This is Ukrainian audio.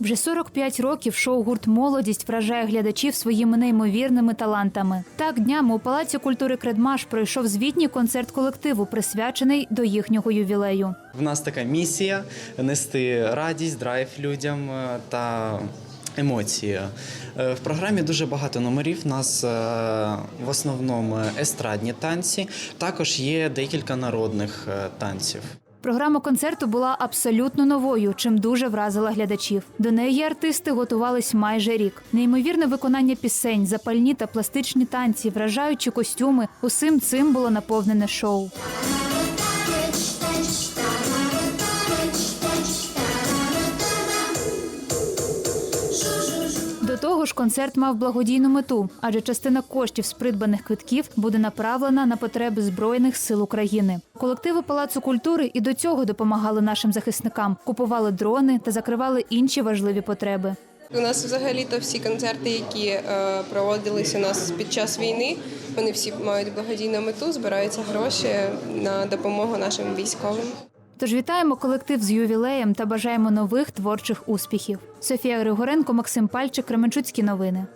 Вже 45 років шоу гурт Молодість вражає глядачів своїми неймовірними талантами. Так днями у Палаці культури Кредмаш пройшов звітній концерт колективу, присвячений до їхнього ювілею. В нас така місія нести радість, драйв людям е, та емоції. Е, В програмі дуже багато номерів. У нас е, в основному естрадні танці. Також є декілька народних танців. Програма концерту була абсолютно новою, чим дуже вразила глядачів. До неї артисти готувались майже рік. Неймовірне виконання пісень, запальні та пластичні танці, вражаючі костюми. Усім цим було наповнене шоу. Того ж, концерт мав благодійну мету, адже частина коштів з придбаних квитків буде направлена на потреби Збройних сил України. Колективи Палацу культури і до цього допомагали нашим захисникам, купували дрони та закривали інші важливі потреби. У нас взагалі-то всі концерти, які е, проводились у нас під час війни, вони всі мають благодійну мету, збираються гроші на допомогу нашим військовим. Тож вітаємо колектив з ювілеєм та бажаємо нових творчих успіхів. Софія Григоренко, Максим Пальчик, Кременчуцькі новини.